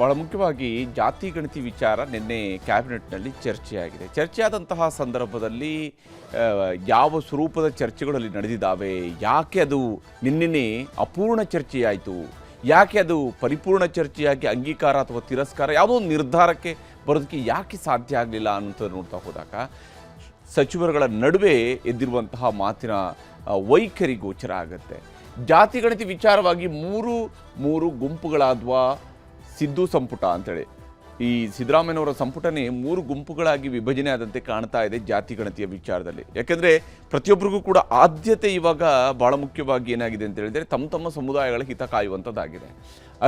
ಬಹಳ ಮುಖ್ಯವಾಗಿ ಜಾತಿ ಗಣತಿ ವಿಚಾರ ನಿನ್ನೆ ಕ್ಯಾಬಿನೆಟ್ನಲ್ಲಿ ಚರ್ಚೆಯಾಗಿದೆ. ಚರ್ಚೆಯಾದಂತಹ ಸಂದರ್ಭದಲ್ಲಿ ಯಾವ ಸ್ವರೂಪದ ಚರ್ಚೆಗಳು ಅಲ್ಲಿ ನಡೆದಿದ್ದಾವೆ, ಯಾಕೆ ಅದು ನಿನ್ನೆನೆ ಅಪೂರ್ಣ ಚರ್ಚೆಯಾಯಿತು, ಯಾಕೆ ಅದು ಪರಿಪೂರ್ಣ ಚರ್ಚೆಯಾಗಿ ಅಂಗೀಕಾರ ಅಥವಾ ತಿರಸ್ಕಾರ, ಯಾವುದೋ ಒಂದು ನಿರ್ಧಾರಕ್ಕೆ ಬರೋದಕ್ಕೆ ಯಾಕೆ ಸಾಧ್ಯ ಆಗಲಿಲ್ಲ ಅನ್ನೋಂಥದ್ದು ನೋಡ್ತಾ ಹೋದಾಗ, ಸಚಿವರುಗಳ ನಡುವೆ ಎದ್ದಿರುವಂತಹ ಮಾತಿನ ವೈಖರಿ ಗೋಚರ ಆಗುತ್ತೆ. ಜಾತಿ ಗಣತಿ ವಿಚಾರವಾಗಿ ಮೂರು ಮೂರು ಗುಂಪುಗಳಾದ್ವ ಸಿದ್ದು ಸಂಪುಟ ಅಂತೇಳಿ. ಈ ಸಿದ್ದರಾಮಯ್ಯನವರ ಸಂಪುಟನೇ ಮೂರು ಗುಂಪುಗಳಾಗಿ ವಿಭಜನೆ ಆದಂತೆ ಕಾಣ್ತಾ ಇದೆ ಜಾತಿ ಗಣತಿಯ ವಿಚಾರದಲ್ಲಿ. ಯಾಕೆಂದರೆ ಪ್ರತಿಯೊಬ್ಬರಿಗೂ ಕೂಡ ಆದ್ಯತೆ ಇವಾಗ ಭಾಳ ಮುಖ್ಯವಾಗಿ ಏನಾಗಿದೆ ಅಂತ ಹೇಳಿದರೆ ತಮ್ಮ ತಮ್ಮ ಸಮುದಾಯಗಳ ಹಿತ ಕಾಯುವಂಥದ್ದಾಗಿದೆ.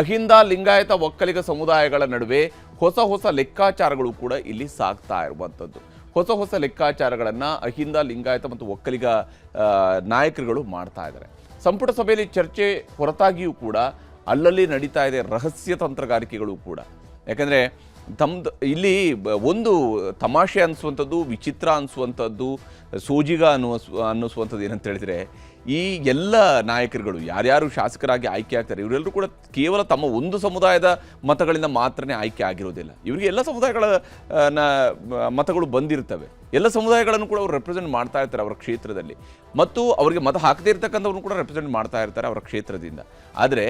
ಅಹಿಂದ ಲಿಂಗಾಯತ ಒಕ್ಕಲಿಗ ಸಮುದಾಯಗಳ ನಡುವೆ ಹೊಸ ಹೊಸ ಲೆಕ್ಕಾಚಾರಗಳು ಕೂಡ ಇಲ್ಲಿ ಸಾಗ್ತಾ ಇರುವಂಥದ್ದು. ಹೊಸ ಹೊಸ ಲೆಕ್ಕಾಚಾರಗಳನ್ನು ಅಹಿಂದ ಲಿಂಗಾಯತ ಮತ್ತು ಒಕ್ಕಲಿಗ ನಾಯಕರುಗಳು ಮಾಡ್ತಾ ಇದ್ದಾರೆ. ಸಂಪುಟ ಸಭೆಯಲ್ಲಿ ಚರ್ಚೆ ಹೊರತಾಗಿಯೂ ಕೂಡ ಅಲ್ಲಲ್ಲಿ ನಡೀತಾ ಇದೆ ರಹಸ್ಯ ತಂತ್ರಗಾರಿಕೆಗಳು ಕೂಡ. ಯಾಕಂದರೆ ತಮ್ದು, ಇಲ್ಲಿ ಒಂದು ತಮಾಷೆ ಅನ್ನಿಸುವಂಥದ್ದು ವಿಚಿತ್ರ ಅನ್ನಿಸುವಂಥದ್ದು ಸೋಜಿಗ ಅನ್ನುವ ಅನ್ನಿಸುವಂಥದ್ದು ಏನಂತ ಹೇಳಿದರೆ, ಈ ಎಲ್ಲ ನಾಯಕರುಗಳು ಯಾರ್ಯಾರು ಶಾಸಕರಾಗಿ ಆಯ್ಕೆ ಆಗ್ತಾರೆ, ಇವರೆಲ್ಲರೂ ಕೂಡ ಕೇವಲ ತಮ್ಮ ಒಂದು ಸಮುದಾಯದ ಮತಗಳಿಂದ ಮಾತ್ರನೇ ಆಯ್ಕೆ ಆಗಿರೋದಿಲ್ಲ. ಇವರಿಗೆ ಎಲ್ಲ ಸಮುದಾಯಗಳ ಮತಗಳು ಬಂದಿರ್ತವೆ. ಎಲ್ಲ ಸಮುದಾಯಗಳನ್ನು ಕೂಡ ಅವರು ರೆಪ್ರೆಸೆಂಟ್ ಮಾಡ್ತಾ ಇರ್ತಾರೆ ಅವರ ಕ್ಷೇತ್ರದಲ್ಲಿ. ಮತ್ತು ಅವರಿಗೆ ಮತ ಹಾಕದೇ ಇರ್ತಕ್ಕಂಥವ್ರನ್ನು ಕೂಡ ರೆಪ್ರೆಸೆಂಟ್ ಮಾಡ್ತಾ ಇರ್ತಾರೆ ಅವರ ಕ್ಷೇತ್ರದಿಂದ. ಆದರೆ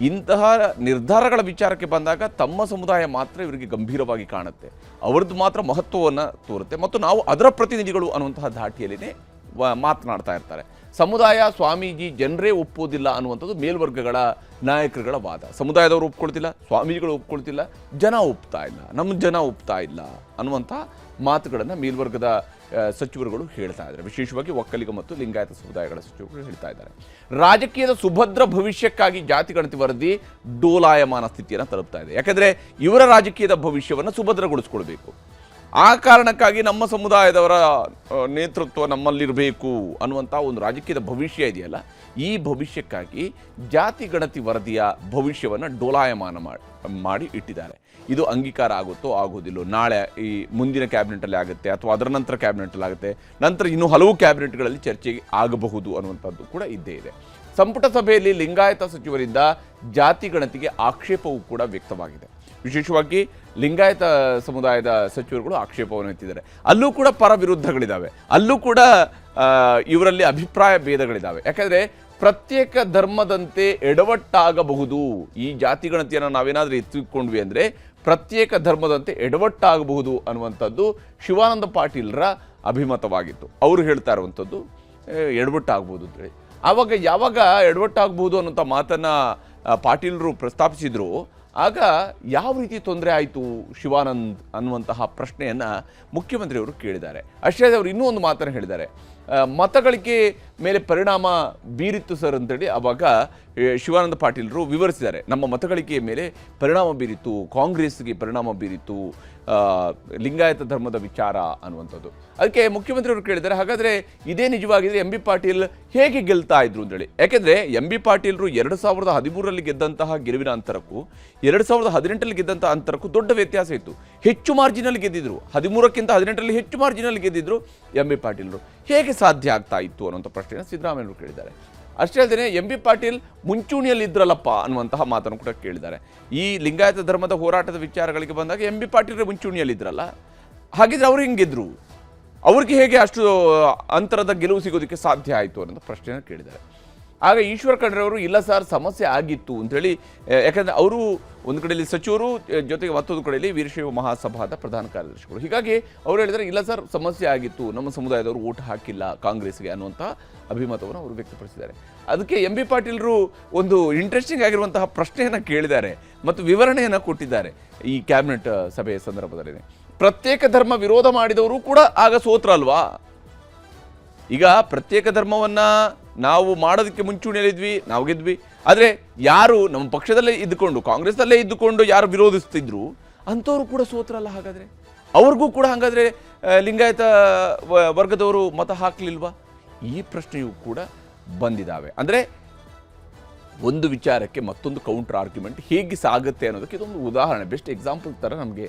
ಇಂತಹ ನಿರ್ಧಾರಗಳ ವಿಚಾರಕ್ಕೆ ಬಂದಾಗ ತಮ್ಮ ಸಮುದಾಯ ಮಾತ್ರ ಇವರಿಗೆ ಗಂಭೀರವಾಗಿ ಕಾಣುತ್ತೆ. ಅವ್ರದ್ದು ಮಾತ್ರ ಮಹತ್ವವನ್ನು ತೋರುತ್ತೆ. ಮತ್ತು ನಾವು ಅದರ ಪ್ರತಿನಿಧಿಗಳು ಅನ್ನುವಂತಹ ಧಾಟಿಯಲ್ಲಿನೇ ಮಾತನಾಡ್ತಾ ಇರ್ತಾರೆ. ಸಮುದಾಯ ಸ್ವಾಮೀಜಿ ಜನರೇ ಒಪ್ಪೋದಿಲ್ಲ ಅನ್ನುವಂಥದ್ದು ಮೇಲ್ವರ್ಗಗಳ ನಾಯಕರುಗಳ ವಾದ. ಸಮುದಾಯದವರು ಒಪ್ಕೊಳ್ತಿಲ್ಲ, ಸ್ವಾಮೀಜಿಗಳು ಒಪ್ಕೊಳ್ತಿಲ್ಲ, ಜನ ಒಪ್ತಾ ಇಲ್ಲ. ನಮ್ಮ ಜನ ಒಪ್ತಾ ಇಲ್ಲ ಅನ್ನುವಂಥ ಮಾತುಗಳನ್ನು ಮೇಲ್ವರ್ಗದ ಸಚಿವರುಗಳು ಹೇಳ್ತಾ ಇದ್ದಾರೆ. ವಿಶೇಷವಾಗಿ ಒಕ್ಕಲಿಗ ಮತ್ತು ಲಿಂಗಾಯತ ಸಮುದಾಯಗಳ ಸಚಿವರುಗಳು ಹೇಳ್ತಾ ಇದ್ದಾರೆ. ರಾಜಕೀಯದ ಸುಭದ್ರ ಭವಿಷ್ಯಕ್ಕಾಗಿ ಜಾತಿ ಗಣತಿ ವರದಿ ಡೋಲಾಯಮಾನ ಸ್ಥಿತಿಯನ್ನು ತಲುಪ್ತಾ ಇದೆ. ಯಾಕಂದ್ರೆ ಇವರ ರಾಜಕೀಯದ ಭವಿಷ್ಯವನ್ನು ಸುಭದ್ರಗೊಳಿಸ್ಕೊಳ್ಬೇಕು. ಆ ಕಾರಣಕ್ಕಾಗಿ ನಮ್ಮ ಸಮುದಾಯದವರ ನೇತೃತ್ವ ನಮ್ಮಲ್ಲಿರಬೇಕು ಅನ್ನುವಂಥ ಒಂದು ರಾಜಕೀಯದ ಭವಿಷ್ಯ ಇದೆಯಲ್ಲ, ಈ ಭವಿಷ್ಯಕ್ಕಾಗಿ ಜಾತಿ ಗಣತಿ ವರದಿಯ ಭವಿಷ್ಯವನ್ನು ಡೋಲಾಯಮಾನ ಮಾಡಿ ಮಾಡಿ ಇಟ್ಟಿದ್ದಾರೆ. ಇದು ಅಂಗೀಕಾರ ಆಗುತ್ತೋ ಆಗೋದಿಲ್ಲೋ ನಾಳೆ ಈ ಮುಂದಿನ ಕ್ಯಾಬಿನೆಟಲ್ಲಿ ಆಗುತ್ತೆ ಅಥವಾ ಅದರ ನಂತರ ಕ್ಯಾಬಿನೆಟಲ್ಲಿ ಆಗುತ್ತೆ, ನಂತರ ಇನ್ನೂ ಹಲವು ಕ್ಯಾಬಿನೆಟ್ಗಳಲ್ಲಿ ಚರ್ಚೆ ಆಗಬಹುದು ಅನ್ನುವಂಥದ್ದು ಕೂಡ ಇದ್ದೇ ಇದೆ. ಸಂಪುಟ ಸಭೆಯಲ್ಲಿ ಲಿಂಗಾಯತ ಸಚಿವರಿಂದ ಜಾತಿ ಗಣತಿಗೆ ಆಕ್ಷೇಪವೂ ಕೂಡ ವ್ಯಕ್ತವಾಗಿದೆ. ವಿಶೇಷವಾಗಿ ಲಿಂಗಾಯತ ಸಮುದಾಯದ ಸಚಿವರುಗಳು ಆಕ್ಷೇಪವನ್ನು ಎತ್ತಿದ್ದಾರೆ. ಅಲ್ಲೂ ಕೂಡ ಪರ ವಿರುದ್ಧಗಳಿದ್ದಾವೆ ಅಲ್ಲೂ ಕೂಡ ಇವರಲ್ಲಿ ಅಭಿಪ್ರಾಯ ಭೇದಗಳಿದ್ದಾವೆ ಯಾಕಂದರೆ ಪ್ರತ್ಯೇಕ ಧರ್ಮದಂತೆ ಎಡವಟ್ಟಾಗಬಹುದು. ಈ ಜಾತಿ ಗಣತಿಯನ್ನು ನಾವೇನಾದರೂ ಎತ್ತಿಕೊಂಡ್ವಿ ಅಂದರೆ ಪ್ರತ್ಯೇಕ ಧರ್ಮದಂತೆ ಎಡವಟ್ಟಾಗಬಹುದು ಅನ್ನುವಂಥದ್ದು ಶಿವಾನಂದ ಪಾಟೀಲ್ರ ಅಭಿಮತವಾಗಿತ್ತು. ಅವರು ಹೇಳ್ತಾ ಇರುವಂಥದ್ದು ಎಡವಟ್ಟಾಗಬಹುದು ಅಂತೇಳಿ ಆವಾಗ ಯಾವಾಗ ಎಡವಟ್ಟಾಗ್ಬೋದು ಅನ್ನೋಂಥ ಮಾತನ್ನು ಪಾಟೀಲರು ಪ್ರಸ್ತಾಪಿಸಿದ್ರು ಆಗ ಯಾವ ರೀತಿ ತೊಂದರೆ ಆಯಿತು ಶಿವಾನಂದ್ ಅನ್ನುವಂತಹ ಪ್ರಶ್ನೆಯನ್ನು ಮುಖ್ಯಮಂತ್ರಿಯವರು ಕೇಳಿದ್ದಾರೆ. ಅಷ್ಟೇ ಅವರು ಇನ್ನೂ ಒಂದು ಮಾತನ್ನು ಹೇಳಿದ್ದಾರೆ. ಮತಗಳಿಕೆ ಮೇಲೆ ಪರಿಣಾಮ ಬೀರಿತ್ತು ಸರ್ ಅಂತೇಳಿ ಆವಾಗ ಶಿವಾನಂದ ಪಾಟೀಲರು ವಿವರಿಸಿದ್ದಾರೆ. ನಮ್ಮ ಮತಗಳಿಕೆಯ ಮೇಲೆ ಪರಿಣಾಮ ಬೀರಿತು ಕಾಂಗ್ರೆಸ್ಗೆ ಪರಿಣಾಮ ಬೀರಿತು ಲಿಂಗಾಯತ ಧರ್ಮದ ವಿಚಾರ ಅನ್ನುವಂಥದ್ದು. ಅದಕ್ಕೆ ಮುಖ್ಯಮಂತ್ರಿಯವರು ಕೇಳಿದ್ದಾರೆ, ಹಾಗಾದರೆ ಇದೇ ನಿಜವಾಗಿದ್ರೆ ಎಂ ಬಿ ಪಾಟೀಲ್ ಹೇಗೆ ಗೆಲ್ತಾ ಇದ್ರು ಅಂತೇಳಿ. ಯಾಕೆಂದರೆ ಎಂ ಬಿ ಪಾಟೀಲರು ಎರಡು ಸಾವಿರದ ಹದಿಮೂರರಲ್ಲಿ ಗೆದ್ದಂತಹ ಗೆಲುವಿನ ಅಂತರಕ್ಕೂ, ಎರಡು ಸಾವಿರದ ಹದಿನೆಂಟರಲ್ಲಿ ಗೆದ್ದಂಥ ಅಂತರಕ್ಕೂ ದೊಡ್ಡ ವ್ಯತ್ಯಾಸ ಇತ್ತು. ಹೆಚ್ಚು ಮಾರ್ಜಿನಲ್ಲಿ ಗೆದ್ದಿದ್ರು. ಹದಿಮೂರಕ್ಕಿಂತ ಹದಿನೆಂಟರಲ್ಲಿ ಹೆಚ್ಚು ಮಾರ್ಜಿನಲ್ಲಿ ಗೆದ್ದಿದ್ರು ಎಂ ಬಿ ಪಾಟೀಲರು. ಹೇಗೆ ಸಾಧ್ಯ ಆಗ್ತಾ ಇತ್ತು ಅನ್ನೋಂಥ ಪ್ರಶ್ನೆಯನ್ನು ಸಿದ್ದರಾಮಯ್ಯವರು ಕೇಳಿದ್ದಾರೆ. ಅಷ್ಟೇ ಅಲ್ಲದೆ ಎಂ ಬಿ ಪಾಟೀಲ್ ಮುಂಚೂಣಿಯಲ್ಲಿ ಇದ್ರಲ್ಲಪ್ಪ ಅನ್ನುವಂತಹ ಮಾತನ್ನು ಕೂಡ ಕೇಳಿದ್ದಾರೆ. ಈ ಲಿಂಗಾಯತ ಧರ್ಮದ ಹೋರಾಟದ ವಿಚಾರಗಳಿಗೆ ಬಂದಾಗ ಎಂ ಬಿ ಪಾಟೀಲ್ ಮುಂಚೂಣಿಯಲ್ಲಿ ಇದ್ರಲ್ಲ? ಹಾಗಿದ್ರೆ ಅವ್ರು ಹೆಂಗಿದ್ರು? ಅವ್ರಿಗೆ ಹೇಗೆ ಅಷ್ಟು ಅಂತರದ ಗೆಲುವು ಸಿಗೋದಕ್ಕೆ ಸಾಧ್ಯ ಆಯಿತು ಅನ್ನೋ ಪ್ರಶ್ನೆಯನ್ನು ಕೇಳಿದ್ದಾರೆ. ಆಗ ಈಶ್ವರ ಖಂಡ್ರೆ ಅವರು, ಇಲ್ಲ ಸರ್, ಸಮಸ್ಯೆ ಆಗಿತ್ತು ಹೇಳಿ ಯಾಕಂದ್ರೆ ಅವರು ಒಂದು ಕಡೆಯಲ್ಲಿ ಸಚಿವರು ಜೊತೆಗೆ ಮತ್ತೊಂದು ಕಡೆಯಲ್ಲಿ ವೀರಶೈವ ಮಹಾಸಭಾದ ಪ್ರಧಾನ ಕಾರ್ಯದರ್ಶಿಗಳು. ಹೀಗಾಗಿ ಅವರು ಹೇಳಿದರೆ, ಇಲ್ಲ ಸರ್, ಸಮಸ್ಯೆ ಆಗಿತ್ತು, ನಮ್ಮ ಸಮುದಾಯದವರು ಓಟ್ ಹಾಕಿಲ್ಲ ಕಾಂಗ್ರೆಸ್ಗೆ ಅನ್ನುವಂಥ ಅಭಿಮತವನ್ನು ಅವರು ವ್ಯಕ್ತಪಡಿಸಿದ್ದಾರೆ. ಅದಕ್ಕೆ ಎಂ ಬಿ ಪಾಟೀಲರು ಒಂದು ಇಂಟ್ರೆಸ್ಟಿಂಗ್ ಆಗಿರುವಂತಹ ಪ್ರಶ್ನೆಯನ್ನು ಕೇಳಿದ್ದಾರೆ ಮತ್ತು ವಿವರಣೆಯನ್ನು ಕೊಟ್ಟಿದ್ದಾರೆ ಈ ಕ್ಯಾಬಿನೆಟ್ ಸಭೆಯ ಸಂದರ್ಭದಲ್ಲಿ ಪ್ರತ್ಯೇಕ ಧರ್ಮ ವಿರೋಧ ಮಾಡಿದವರು ಕೂಡ ಆಗ ಸೋತ್ರ ಅಲ್ವಾ ಈಗ ಪ್ರತ್ಯೇಕ ಧರ್ಮವನ್ನ ನಾವು ಮಾಡೋದಕ್ಕೆ ಮುಂಚೂಣಿಯಲ್ಲಿದ್ವಿ, ನಾವು ಗೆದ್ವಿ. ಆದರೆ ಯಾರು ನಮ್ಮ ಪಕ್ಷದಲ್ಲೇ ಇದ್ದುಕೊಂಡು, ಕಾಂಗ್ರೆಸ್ನಲ್ಲೇ ಇದ್ದುಕೊಂಡು ಯಾರು ವಿರೋಧಿಸ್ತಿದ್ರು, ಅಂಥವ್ರು ಕೂಡ ಸೋತ್ರಲ್ಲ ಹಾಗಾದರೆ? ಅವ್ರಿಗೂ ಕೂಡ ಹಾಗಾದರೆ ಲಿಂಗಾಯತ ವರ್ಗದವರು ಮತ ಹಾಕಲಿಲ್ವಾ? ಈ ಪ್ರಶ್ನೆಯೂ ಕೂಡ ಬಂದಿದ್ದಾವೆ ಅಂದರೆ ಒಂದು ವಿಚಾರಕ್ಕೆ ಮತ್ತೊಂದು ಕೌಂಟರ್ ಆರ್ಗ್ಯುಮೆಂಟ್ ಹೇಗೆ ಸಾಗುತ್ತೆ ಅನ್ನೋದಕ್ಕೆ ಇದೊಂದು ಉದಾಹರಣೆ ಬೆಸ್ಟ್ ಎಕ್ಸಾಂಪಲ್ ಥರ ನಮಗೆ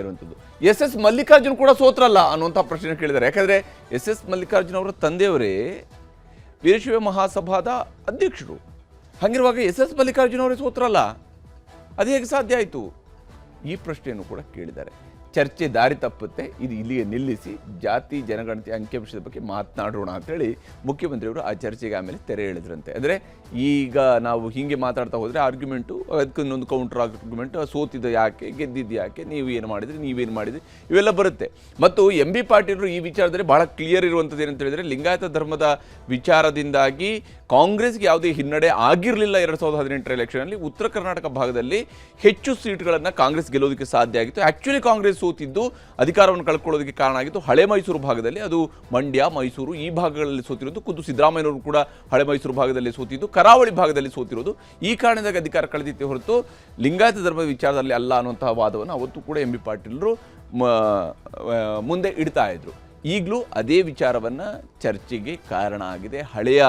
ಇರುವಂಥದ್ದು. ಎಸ್ ಎಸ್ ಮಲ್ಲಿಕಾರ್ಜುನ್ ಕೂಡ ಸೋತ್ರಲ್ಲ ಅನ್ನುವಂಥ ಪ್ರಶ್ನೆ ಕೇಳಿದ್ದಾರೆ. ಯಾಕಂದರೆ ಎಸ್ ಎಸ್ ಮಲ್ಲಿಕಾರ್ಜುನ್ ಅವರ ತಂದೆಯವರೇ ವೀರಶೈವ ಮಹಾಸಭಾದ ಅಧ್ಯಕ್ಷರು. ಹಾಗಿರುವಾಗ ಎಸ್ ಎಸ್ ಮಲ್ಲಿಕಾರ್ಜುನ ಅವರೇ ಸೋತ್ರಲ್ಲ? ಅದು ಹೇಗೆ ಸಾಧ್ಯ ಆಯಿತು? ಈ ಪ್ರಶ್ನೆಯನ್ನು ಕೂಡ ಕೇಳಿದ್ದಾರೆ. ಚರ್ಚೆ ದಾರಿ ತಪ್ಪುತ್ತೆ. ಇದು ಇಲ್ಲಿಗೆ ನಿಲ್ಲಿಸಿ ಜಾತಿ ಜನಗಣತಿ ಅಂಕಿಅಂಶದ ಬಗ್ಗೆ ಮಾತನಾಡೋಣ ಅಂತೇಳಿ ಮುಖ್ಯಮಂತ್ರಿಯವರು ಆ ಚರ್ಚೆಗೆ ಆಮೇಲೆ ತೆರೆ ಎಳೆದ್ರಂತೆ. ಅಂದರೆ ಈಗ ನಾವು ಹೀಗೆ ಮಾತಾಡ್ತಾ ಹೋದರೆ ಆರ್ಗ್ಯುಮೆಂಟು, ಅದಕ್ಕೊಂದೊಂದು ಕೌಂಟರ್ ಆರ್ಗ್ಯುಮೆಂಟ್ ಸೋತಿದ್ದು ಯಾಕೆ, ಗೆದ್ದಿದ್ದು ಯಾಕೆ, ನೀವು ಏನು ಮಾಡಿದ್ರಿ ನೀವೇನು ಮಾಡಿದ್ರಿ, ಇವೆಲ್ಲ ಬರುತ್ತೆ. ಮತ್ತು ಎಂ ಬಿ ಪಾಟೀಲರು ಈ ವಿಚಾರದಲ್ಲಿ ಬಹಳ ಕ್ಲಿಯರ್ ಇರುವಂಥದ್ದು ಏನಂತ ಹೇಳಿದರೆ ಲಿಂಗಾಯತ ಧರ್ಮದ ವಿಚಾರದಿಂದಾಗಿ ಕಾಂಗ್ರೆಸ್ಗೆ ಯಾವುದೇ ಹಿನ್ನಡೆ ಆಗಿರಲಿಲ್ಲ ಎರಡು ಸಾವಿರದ ಹದಿನೆಂಟರ ಎಲೆಕ್ಷನಲ್ಲಿ ಉತ್ತರ ಕರ್ನಾಟಕ ಭಾಗದಲ್ಲಿ ಹೆಚ್ಚು ಸೀಟ್ಗಳನ್ನು ಕಾಂಗ್ರೆಸ್ ಗೆಲ್ಲೋದಕ್ಕೆ ಸಾಧ್ಯ ಆಗಿತ್ತು. ಆ್ಯಕ್ಚುಲಿ ಕಾಂಗ್ರೆಸ್ ಸೋತಿದ್ದು ಅಧಿಕಾರವನ್ನು ಕಳ್ಕೊಳ್ಳೋದಕ್ಕೆ ಕಾರಣ ಆಗಿತ್ತು ಹಳೆ ಮೈಸೂರು ಭಾಗದಲ್ಲಿ ಅದು ಮಂಡ್ಯ, ಮೈಸೂರು ಈ ಭಾಗಗಳಲ್ಲಿ ಸೋತಿರೋದು. ಖುದ್ದು ಸಿದ್ದರಾಮಯ್ಯನವರು ಕೂಡ ಹಳೆ ಮೈಸೂರು ಭಾಗದಲ್ಲಿ ಸೋತಿದ್ದು, ಕರಾವಳಿ ಭಾಗದಲ್ಲಿ ಸೋತಿರೋದು. ಈ ಕಾರಣದಾಗ ಅಧಿಕಾರ ಕಳೆದಿತ್ತೆ ಹೊರತು ಲಿಂಗಾಯತ ಧರ್ಮದ ವಿಚಾರದಲ್ಲಿ ಅಲ್ಲ ಅನ್ನುವಂತಹ ವಾದವನ್ನು ಅವತ್ತು ಕೂಡ ಎಂ ಬಿ ಪಾಟೀಲರು ಮುಂದೆ ಇಡ್ತಾ ಇದ್ರು. ಈಗಲೂ ಅದೇ ವಿಚಾರವನ್ನು ಚರ್ಚೆಗೆ ಕಾರಣ ಆಗಿದೆ. ಹಳೆಯ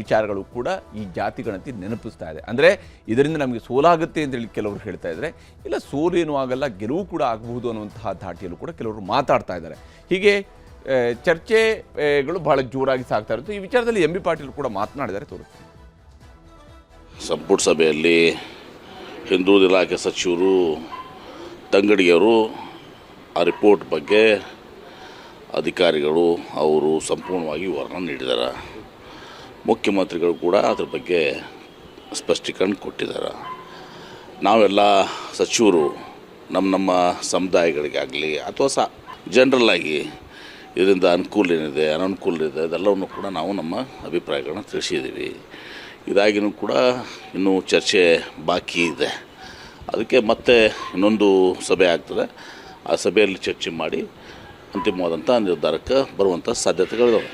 ವಿಚಾರಗಳು ಕೂಡ ಈ ಜಾತಿ ಗಣತಿ ನೆನಪಿಸ್ತಾ ಇದೆ. ಅಂದರೆ ಇದರಿಂದ ನಮಗೆ ಸೋಲಾಗುತ್ತೆ ಅಂತೇಳಿ ಕೆಲವರು ಹೇಳ್ತಾ ಇದ್ದಾರೆ ಇಲ್ಲ ಸೋಲೇನೂ ಆಗಲ್ಲ, ಗೆಲುವು ಕೂಡ ಆಗಬಹುದು ಅನ್ನುವಂತಹ ಧಾಟಿಯಲ್ಲೂ ಕೂಡ ಕೆಲವರು ಮಾತಾಡ್ತಾ ಇದ್ದಾರೆ. ಹೀಗೆ ಚರ್ಚೆಗಳು ಬಹಳ ಜೋರಾಗಿ ಸಾಗ್ತಾ ಇರುತ್ತೆ. ಈ ವಿಚಾರದಲ್ಲಿ ಎಂ ಬಿ ಪಾಟೀಲ್ ಕೂಡ ಮಾತನಾಡಿದ್ದಾರೆ ತೋರಿಸ್ತಾರೆ ಸಂಪುಟ ಸಭೆಯಲ್ಲಿ ಹಿಂದೂ ಇಲಾಖೆ ಸಚಿವರು, ತಂಗಡಿಯವರು ಆ ರಿಪೋರ್ಟ್ ಬಗ್ಗೆ ಅಧಿಕಾರಿಗಳು ಅವರು ಸಂಪೂರ್ಣವಾಗಿ ವಿವರಣೆ ನೀಡಿದ್ದಾರೆ ಮುಖ್ಯಮಂತ್ರಿಗಳು ಕೂಡ ಅದ್ರ ಬಗ್ಗೆ ಸ್ಪಷ್ಟೀಕರಣ ಕೊಟ್ಟಿದ್ದಾರೆ ನಾವೆಲ್ಲ ಸಚಿವರು ನಮ್ಮ ನಮ್ಮ ಸಮುದಾಯಗಳಿಗಾಗಲಿ ಅಥವಾ ಸ ಜನರಲ್ಲಾಗಿ ಇದರಿಂದ ಅನುಕೂಲ ಏನಿದೆ, ಅನನುಕೂಲ ಇದೆ, ಇದೆಲ್ಲವನ್ನು ಕೂಡ ನಾವು ನಮ್ಮ ಅಭಿಪ್ರಾಯಗಳನ್ನ ತಿಳಿಸಿದ್ದೀವಿ ಇದಾಗಿನೂ ಕೂಡ ಇನ್ನೂ ಚರ್ಚೆ ಬಾಕಿ ಇದೆ. ಅದಕ್ಕೆ ಮತ್ತೆ ಇನ್ನೊಂದು ಸಭೆ ಆಗ್ತದೆ. ಆ ಸಭೆಯಲ್ಲಿ ಚರ್ಚೆ ಮಾಡಿ ಅಂತಿಮವಾದಂಥ ನಿರ್ಧಾರಕ್ಕೆ ಬರುವಂಥ ಸಾಧ್ಯತೆಗಳಿದಾವೆ.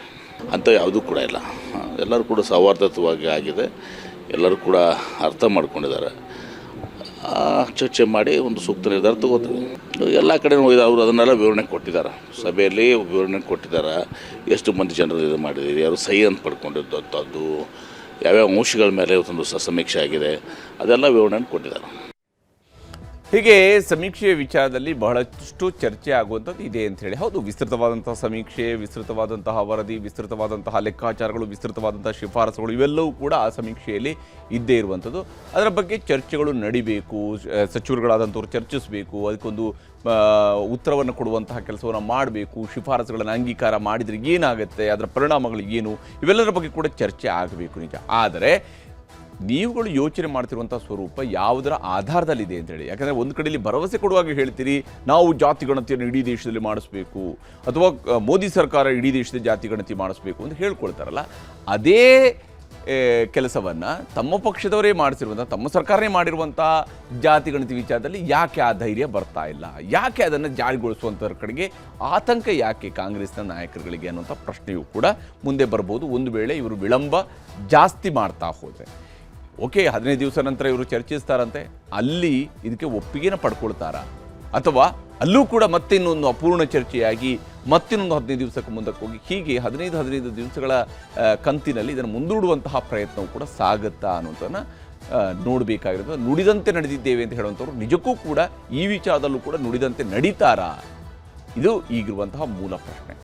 ಅಂತ ಯಾವುದೂ ಕೂಡ ಇಲ್ಲ. ಎಲ್ಲರೂ ಕೂಡ ಸೌಹಾರ್ದಯುತವಾಗಿ ಆಗಿದೆ. ಎಲ್ಲರೂ ಕೂಡ ಅರ್ಥ ಮಾಡ್ಕೊಂಡಿದ್ದಾರೆ. ಚರ್ಚೆ ಮಾಡಿ ಒಂದು ಸೂಕ್ತ ನಿರ್ಧಾರ ತಗೋತೀವಿ. ಎಲ್ಲ ಕಡೆ ಅವರು ಅದನ್ನೆಲ್ಲ ವಿವರಣೆ ಕೊಟ್ಟಿದ್ದಾರೆ. ಸಭೆಯಲ್ಲಿ ವಿವರಣೆ ಕೊಟ್ಟಿದ್ದಾರೆ. ಎಷ್ಟು ಮಂದಿ ಜನರು ಇದು ಮಾಡಿದ್ದೀವಿ ಯಾರು ಸಹಿ ಅಂತ ಪಡ್ಕೊಂಡಿದ್ದಂಥದ್ದು ಯಾವ್ಯಾವ ಅಂಶಗಳ ಮೇಲೆ ಒಂದು ಸಮೀಕ್ಷೆ ಆಗಿದೆ? ಅದೆಲ್ಲ ವಿವರಣೆ ಕೊಟ್ಟಿದ್ದಾರೆ. ಹೀಗೆ ಸಮೀಕ್ಷೆಯ ವಿಚಾರದಲ್ಲಿ ಬಹಳಷ್ಟು ಚರ್ಚೆ ಆಗುವಂಥದ್ದು ಇದೆ ಅಂತ ಹೇಳಿ. ಹೌದು, ವಿಸ್ತೃತವಾದಂತಹ ಸಮೀಕ್ಷೆ, ವಿಸ್ತೃತವಾದಂತಹ ವರದಿ, ವಿಸ್ತೃತವಾದಂತಹ ಲೆಕ್ಕಾಚಾರಗಳು, ವಿಸ್ತೃತವಾದಂತಹ ಶಿಫಾರಸುಗಳು ಇವೆಲ್ಲವೂ ಕೂಡ ಆ ಸಮೀಕ್ಷೆಯಲ್ಲಿ ಇದ್ದೇ ಇರುವಂಥದ್ದು. ಅದರ ಬಗ್ಗೆ ಚರ್ಚೆಗಳು ನಡಿಬೇಕು ಸಚಿವರುಗಳಾದಂಥವ್ರು ಚರ್ಚಿಸಬೇಕು, ಅದಕ್ಕೊಂದು ಉತ್ತರವನ್ನು ಕೊಡುವಂತಹ ಕೆಲಸವನ್ನು ಮಾಡಬೇಕು, ಶಿಫಾರಸುಗಳನ್ನು ಅಂಗೀಕಾರ ಮಾಡಿದರೆ ಏನಾಗುತ್ತೆ, ಅದರ ಪರಿಣಾಮಗಳು ಏನು ಇವೆಲ್ಲದರ ಬಗ್ಗೆ ಕೂಡ ಚರ್ಚೆ ಆಗಬೇಕು ನಿಜ. ಆದರೆ ನೀವುಗಳು ಯೋಚನೆ ಮಾಡ್ತಿರುವಂಥ ಸ್ವರೂಪ ಯಾವುದರ ಆಧಾರದಲ್ಲಿದೆ ಅಂತೇಳಿ. ಯಾಕಂದರೆ ಒಂದು ಕಡೆಯಲ್ಲಿ ಭರವಸೆ ಕೊಡುವಾಗ ಹೇಳ್ತೀರಿ, ನಾವು ಜಾತಿ ಗಣತಿಯನ್ನು ಇಡೀ ದೇಶದಲ್ಲಿ ಮಾಡಿಸ್ಬೇಕು, ಅಥವಾ ಮೋದಿ ಸರ್ಕಾರ ಇಡೀ ದೇಶದ ಜಾತಿ ಗಣತಿ ಮಾಡಿಸ್ಬೇಕು ಅಂತ ಹೇಳ್ಕೊಳ್ತಾರಲ್ಲ, ಅದೇ ಕೆಲಸವನ್ನು ತಮ್ಮ ಪಕ್ಷದವರೇ ಮಾಡಿಸಿರುವಂಥ, ತಮ್ಮ ಸರ್ಕಾರನೇ ಮಾಡಿರುವಂಥ ಜಾತಿ ಗಣತಿ ವಿಚಾರದಲ್ಲಿ ಯಾಕೆ ಆ ಧೈರ್ಯ ಬರ್ತಾ ಇಲ್ಲ? ಯಾಕೆ ಅದನ್ನು ಜಾರಿಗೊಳಿಸುವಂಥವ್ರ ಕಡೆಗೆ ಆತಂಕ ಯಾಕೆ ಕಾಂಗ್ರೆಸ್ನ ನಾಯಕರುಗಳಿಗೆ ಅನ್ನುವಂಥ ಪ್ರಶ್ನೆಯೂ ಕೂಡ ಮುಂದೆ ಬರ್ಬೋದು. ಒಂದು ವೇಳೆ ಇವರು ವಿಳಂಬ ಜಾಸ್ತಿ ಮಾಡ್ತಾ ಹೋದರೆ. ಓಕೆ, ಹದಿನೈದು ದಿವಸ ನಂತರ ಇವರು ಚರ್ಚಿಸ್ತಾರಂತೆ. ಅಲ್ಲಿ ಇದಕ್ಕೆ ಒಪ್ಪಿಗೆನ ಪಡ್ಕೊಳ್ತಾರಾ. ಅಥವಾ ಅಲ್ಲೂ ಕೂಡ ಮತ್ತೆ ಇನ್ನೊಂದು ಅಪೂರ್ಣ ಚರ್ಚೆಯಾಗಿ ಮತ್ತಿನ್ನೊಂದು ಹದಿನೈದು ದಿವಸಕ್ಕೆ ಮುಂದಕ್ಕೆ ಹೋಗಿ ಹೀಗೆ ಹದಿನೈದು ಹದಿನೈದು ದಿವಸಗಳ ಕಂತಿನಲ್ಲಿ ಇದನ್ನು ಮುಂದೂಡುವಂತಹ ಪ್ರಯತ್ನವು ಕೂಡ ಸಾಗುತ್ತಾ ಅನ್ನೋದನ್ನು ನೋಡಬೇಕಾಗಿರೋದು ನುಡಿದಂತೆ ನಡೆದಿದ್ದೇವೆ ಅಂತ ಹೇಳುವಂಥವ್ರು ನಿಜಕ್ಕೂ ಕೂಡ ಈ ವಿಚಾರದಲ್ಲೂ ಕೂಡ ನುಡಿದಂತೆ ನಡೀತಾರಾ? ಇದು ಈಗಿರುವಂತಹ ಮೂಲ ಪ್ರಶ್ನೆ.